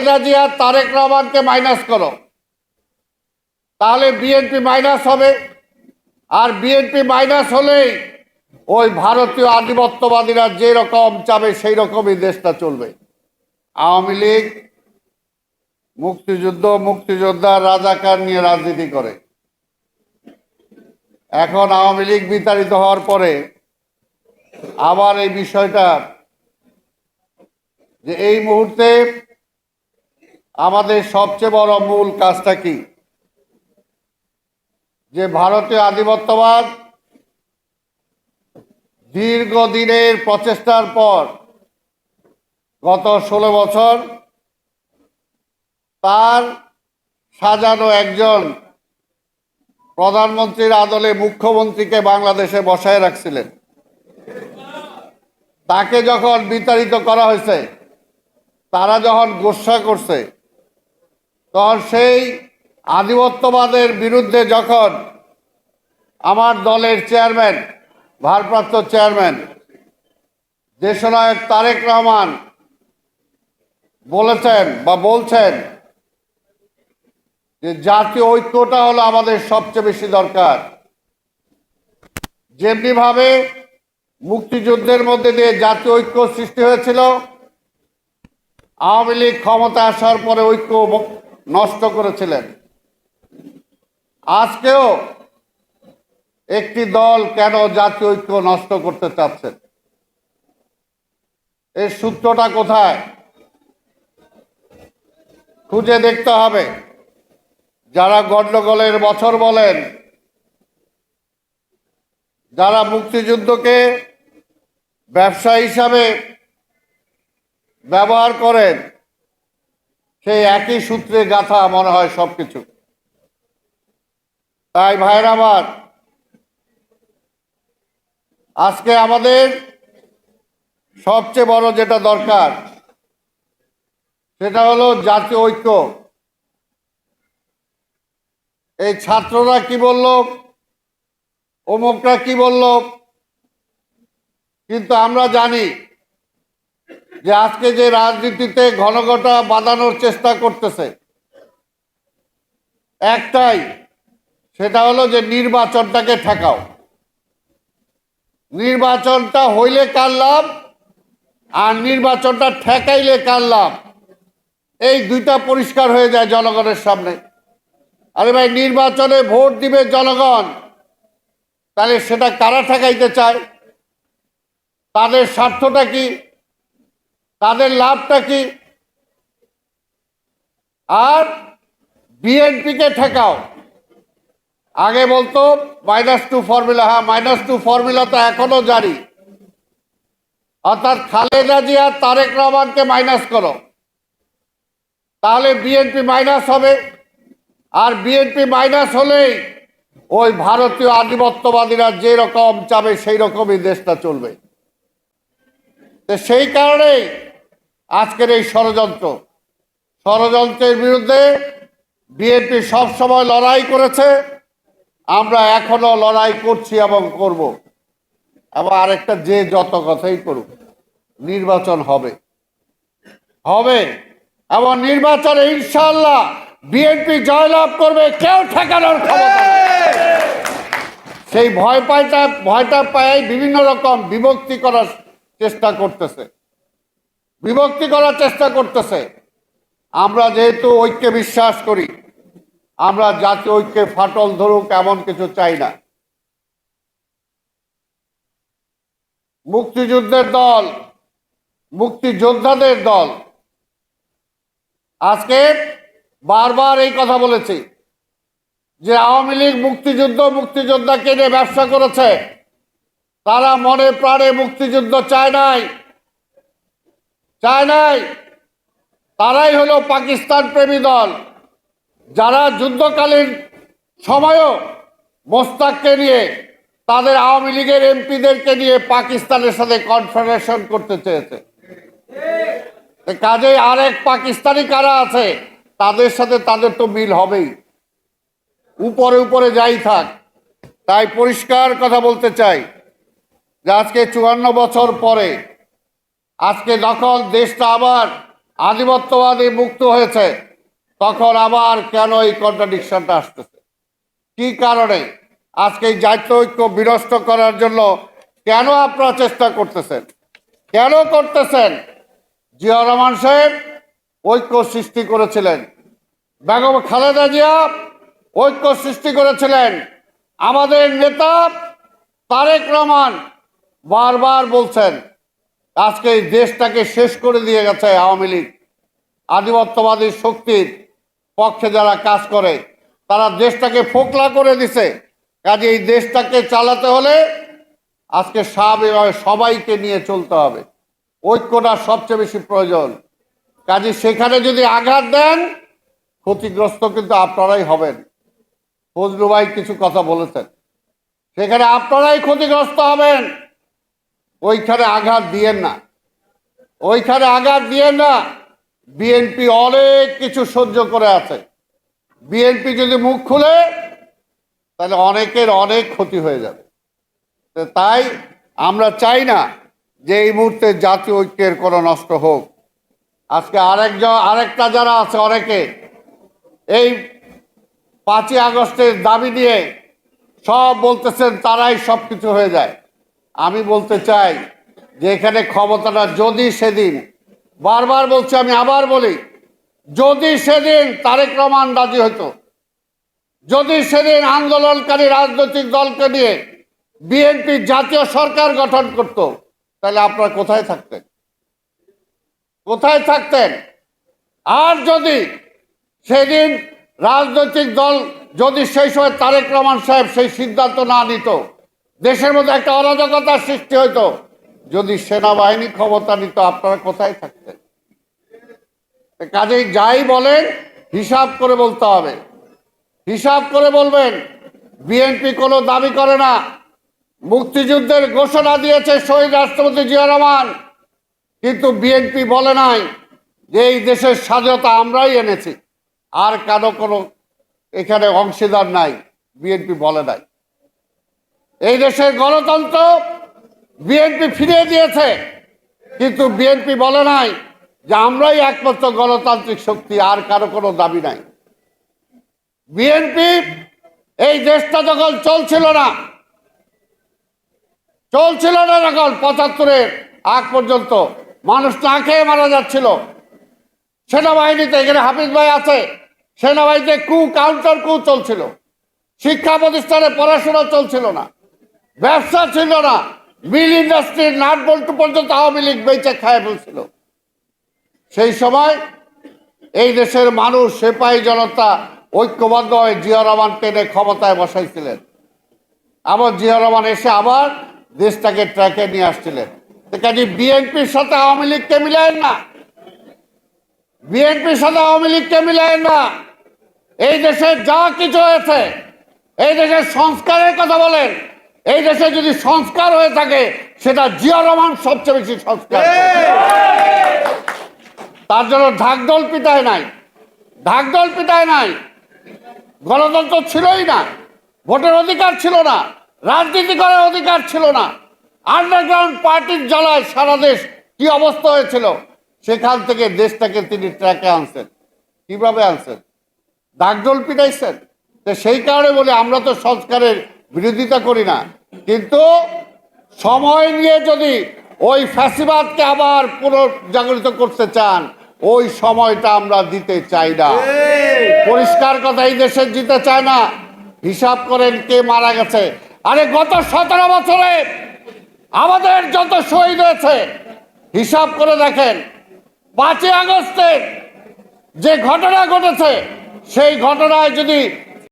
খালেদা জিয়া তারেক রহমানকে মাইনাস করো। তাহলে বিএনপি মাইনাস হবে। আর বিএনপি মাইনাস হলেই ওই ভারতীয় আধিপত্যবাদীরা যে রকম চাবে সেই রকমই দেশটা চলবে। আওয়ামী লীগ, মুক্তিযুদ্ধ, মুক্তিযোদ্ধা রাজাকার নিয়ে রাজনীতি করে। এখন আওয়ামী লীগ বিতাড়িত হওয়ার পরে আবার এই বিষয়টা যে এই মুহূর্তে আমাদের সবচেয়ে বড় মূল কাজটা কি? যে ভারতীয় আধিপত্যবাদ দীর্ঘদিনের প্রচেষ্টার পর গত ষোলো বছর তার সাজানো একজন প্রধানমন্ত্রীর আদলে মুখ্যমন্ত্রীকে বাংলাদেশে বসায় রাখছিলেন। তাকে যখন বিতাড়িত করা হয়েছে, তারা যখন গোসা করছে তখন সেই আধিপত্যবাদের বিরুদ্ধে যখন আমার দলের চেয়ারম্যান, ভারপ্রাপ্ত চেয়ারম্যান দেশনায়ক তারেক রহমান বলেছেন বা বলছেন যে জাতীয় ঐক্যটা হলো আমাদের সবচেয়ে বেশি দরকার। যেমনি ভাবে মুক্তিযুদ্ধের মধ্যে দিয়ে জাতীয় ঐক্য সৃষ্টি হয়েছিল, আওয়ামী লীগ ক্ষমতা আসার পরে ঐক্য নষ্ট করেছিলেন। আজকেও একটি দল কেন জাতীয় ঐক্য নষ্ট করতে চাচ্ছেন এর সূত্রটা কোথায়? খুঁজে দেখতে হবে। যারা গন্ডগোলের বছর বলেন, যারা মুক্তিযুদ্ধকে ব্যবসা হিসাবে ব্যবহার করেন সেই একই সূত্রে গাথা মনে হয় সবকিছু। তাই ভাইরা আমার, আজকে আমাদের সবচেয়ে বড় যেটা দরকার, সেটা হলো জাতীয় ঐক্য। এই ছাত্ররা কি বলল, অমুকরা কি বলল, কিন্তু আমরা জানি যে আজকে যে রাজনীতিতে ঘনঘটা বাঁধানোর চেষ্টা করতেছে, একটাই, সেটা হলো যে নির্বাচনটাকে ঠেকাও। নির্বাচনটা হইলে কার লাভ? আর নির্বাচনটা ঠেকাইলে কার লাভ? এই দুইটা পরিষ্কার হয়ে যায় জনগণের সামনে। আরে ভাই, নির্বাচনে ভোট দিবে জনগণ, তাহলে সেটা কারা ঠেকাইতে চায়? তাদের স্বার্থটা কি? তাদের লাভটা কি? আর বিএনপিকে ঠেকাও। আগে বলতো মাইনাস টু ফর্মুলা হ্যাঁ মাইনাস টু ফর্মুলা তো এখনও জারি। অর্থাৎ খালেদা জিয়া, তারেক রহমানকে মাইনাস করো। তাহলে বিএনপি মাইনাস হবে। আর বিএনপি মাইনাস হলেই ওই ভারতীয় আধিপত্যবাদীরা যে রকম চাবে সেই রকমই দেশটা চলবে। তো সেই কারণেই আজকের এই ষড়যন্ত্র। ষড়যন্ত্রের বিরুদ্ধে বিএনপি সবসময় লড়াই করেছে। আমরা এখনও লড়াই করছি এবং করব। এবং আরেকটা যে যত কথাই করুক, নির্বাচন হবে। হবে। এবং নির্বাচনে ইনশাল্লাহ বিএনপি জয়লাভ করবে, কেউ ঠেকানোর ক্ষমতা সেই ভয় পাইটা ভয়টা পায় বিভিন্ন রকম বিভক্তি করার চেষ্টা করতেছে। বিভক্তি করার চেষ্টা করতেছে। আমরা যেহেতু ঐক্যে বিশ্বাস করি, আমরা জাতীয় ঐক্যে ফাটল ধরুক এমন কিছু চাই না। মুক্তিযুদ্ধের দল, মুক্তিযোদ্ধাদের দল। আজকে বারবার এই কথা বলেছি যে আওয়ামী লীগ মুক্তিযুদ্ধ মুক্তিযোদ্ধাকে নিয়ে ব্যবসা করেছে, তারা মনে প্রাণে মুক্তিযুদ্ধ চায় নাই। চায় নাই। তারাই হলো পাকিস্তান প্রেমী দল, যারা যুদ্ধকালীন সময়ও মোস্তাককে নিয়ে, তাদের আওয়ামী লীগের এমপিদেরকে নিয়ে পাকিস্তানের সাথে কনফারেশন করতে চেয়েছে। তো কাজেই আরেক পাকিস্তানি কারা আছে, তাদের সাথে তাদের তো মিল হবেই। উপরে উপরে যাই থাক। তাই পরিষ্কার কথা বলতে চাই যে আজকে চুয়ান্ন বছর পরে আজকে যখন দেশটা আবার আধিপত্যবাদী মুক্ত হয়েছে, তখন আবার কেন এই কন্ট্রাডিকশনটা আসতেছে? কি কারণে? আজকে এই জাতীয় ঐক্য বিনষ্ট করার জন্য কেন আপনারা চেষ্টা করতেছেন? কেন করতেছেন? জিয়া রহমান সাহেব ঐক্য সৃষ্টি করেছিলেন। বেগম খালেদা জিয়া ঐক্য সৃষ্টি করেছিলেন। আমাদের নেতা তারেক রহমান বারবার বলছেন আজকে এই দেশটাকে শেষ করে দিয়ে গেছে আওয়ামী লীগ। আধিপত্যবাদী শক্তির পক্ষে যারা কাজ করে, তারা দেশটাকে ফোকলা করে দিছে। কাজে এই দেশটাকে চালাতে হলে আজকে স্বাভাবিকভাবে সবাইকে নিয়ে চলতে হবে। ঐক্যটা সবচেয়ে বেশি প্রয়োজন। কাজে সেখানে যদি আঘাত দেন, ক্ষতিগ্রস্ত কিন্তু আপনারাই হবেন। ফজলু ভাই কিছু কথা বলেছেন। সেখানে আপনারাই ক্ষতিগ্রস্ত হবেন। ওইখানে আঘাত দিয়েন না। ওইখানে আঘাত দিয়েন না বিএনপি অনেক কিছু সহ্য করে আছে। বিএনপি যদি মুখ খুলে, তাহলে অনেকের অনেক ক্ষতি হয়ে যাবে। তাই আমরা চাই না যে এই মুহূর্তে জাতীয় ঐক্যের কোনো নষ্ট হোক। আজকে আরেকজন, আরেকটা যারা আছে অনেকে, এই পাঁচই আগস্টের দাবি নিয়ে সব বলতেছেন তারাই সব কিছু হয়ে যায়। আমি বলতে চাই যে এখানে ক্ষমতাটা যদি সেদিন, বারবার বলছি, আমি আবার বলি, যদি সেদিন তারেক রহমান রাজি হতো যদি সেদিন আন্দোলনকারী রাজনৈতিক দলকে নিয়ে বিএনপি জাতীয় সরকার গঠন করত, তাহলে আপনারা কোথায় থাকতেন? কোথায় থাকতেন? আর যদি সেদিন রাজনৈতিক দল, যদি সেই সময় তারেক রহমান সাহেব সেই সিদ্ধান্ত না নিত দেশের মধ্যে একটা অরাজকতার সৃষ্টি হতো যদি সেনাবাহিনী ক্ষমতা নিত, আপনারা কোথায় থাকতেন? কাজেই যাই বলেন, হিসাব করে বলতে হবে। হিসাব করে বলবেন, বিএনপি কোনো দাবি করে না। মুক্তিযুদ্ধের ঘোষণা দিয়েছে শহীদ রাষ্ট্রপতি জিয়া রহমান। কিন্তু বিএনপি বলে নাই যে এই দেশের স্বাধীনতা আমরাই এনেছি। আর কারও কোনো এখানে অংশীদার নাই, বিএনপি বলে নাই। এই দেশের গণতন্ত্র বিএনপি ফিরিয়ে দিয়েছে। কিন্তু বিএনপি বলে নাই যে আমরাই একমাত্র গণতান্ত্রিক শক্তি, আর কারও কোনো দাবি নাই। বিএনপি এই দেশটা যখন চলছিল না চলছিল না যখন পঁচাত্তরের আগ পর্যন্ত মানুষ না খেয়ে মারা যাচ্ছিল। সেনাবাহিনীতে এখানে হাফিজ ভাই আছে, সেনাবাহিনীতে কু কাউন্টার কু চলছিল। শিক্ষা প্রতিষ্ঠানে পড়াশোনা চলছিল না। ব্যবসা ছিল না। মিল ইন্ডাস্ট্রির নাট বল্টু পর্যন্ত আওয়ামী লীগ বেঁচে খায় ফেলছিল। সেই সময় এই দেশের মানুষ সেপাহী জনতা ঐক্যবদ্ধ হয়ে জিয়া রহমান টেনে ক্ষমতায় বসাইছিলেন। আবার জিয়া রহমান এসে আবার দেশটাকে ট্র্যাকে নিয়ে আসছিলেন। কাজে বিএনপির সাথে আওয়ামী লীগকে মিলায়েন না। বিএনপির সাথে আওয়ামী লীগকে মিলায়েন না। এই দেশে যা কিছু হয়েছে, এই দেশের সংস্কারের কথা বলেন। এই দেশে যদি সংস্কার হয়ে থাকে, সেটা জিয়া রহমান সবচেয়ে বেশি সংস্কার তার জন্য ঢাকঢোল পিটায় নাই। ঢাকঢোল পিটায় নাই। গণতন্ত্র ছিলই না। ভোটের অধিকার ছিল না। রাজনীতি করার অধিকার ছিল না। আন্ডারগ্রাউন্ড পার্টির জ্বালায় সারা দেশ। কি অবস্থা হয়েছিল? সেখান থেকে দেশটাকে তিনি ট্র্যাকে আনছেন। কীভাবে আনছেন? ডাকডোল পিটাইছেন। তো সেই কারণে বলে, আমরা তো সংস্কারের বিরোধিতা করি না। কিন্তু সময় নিয়ে যদি ওই ফ্যাসিবাদকে আবার পুনর্জাগরিত করতে চান ওই সময়টা আমরা দিতে চাই না। পরিষ্কার কথা এই দেশের দিতে চায় না। হিসাব করেন কে মারা গেছে। আরে গত সতেরো বছরে আমাদের যত শহীদ হয়েছে হিসাব করে দেখেন পাঁচই আগস্টের যে ঘটনা ঘটেছে সেই ঘটনায় যদি